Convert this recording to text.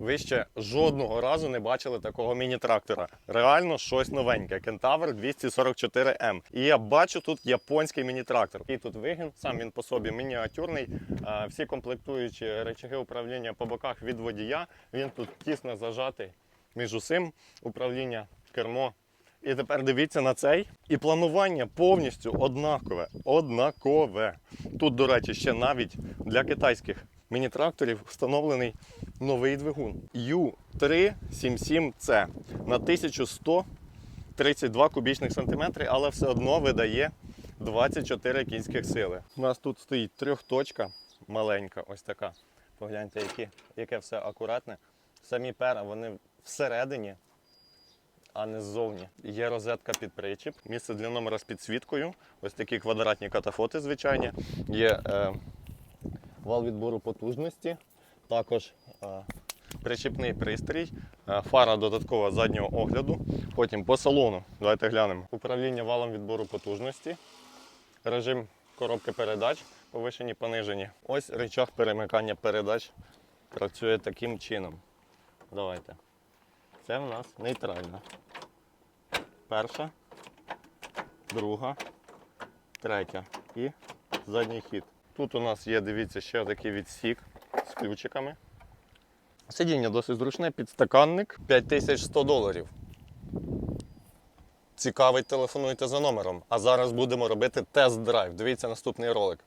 ви ще жодного разу не бачили такого міні-трактора. Реально щось новеньке. Кентавр 244М. І я бачу тут японський міні-трактор. І тут вигін, сам він по собі мініатюрний. Всі комплектуючі речаги управління по боках від водія. Він тут тісно зажатий між усім управління, кермо. І тепер дивіться на цей. І планування повністю однакове. Однакове. Тут, до речі, ще навіть для китайських міні-тракторів встановлений новий двигун U377C на 1132 кубічних сантиметри, але все одно видає 24 кінських сили. У нас тут стоїть трьохточка маленька, ось така. Погляньте, які, яке все акуратне. Самі пера, вони всередині а не ззовні. Є розетка під причіп, місце для номера з підсвіткою, ось такі квадратні катафоти звичайні. Є е, вал відбору потужності, також е, причіпний пристрій, е, фара додаткова заднього огляду. Потім по салону. Давайте глянемо. Управління валом відбору потужності, режим коробки передач, повишені, понижені. Ось рычаг перемикання передач працює таким чином. Давайте. Це в нас нейтральна. Перша, друга, третя і задній хід. Тут у нас є, дивіться, ще такий відсік з ключиками. Сидіння досить зручне, підстаканник 5100 доларів. Цікавить, телефонуйте за номером. А зараз будемо робити тест-драйв. Дивіться наступний ролик.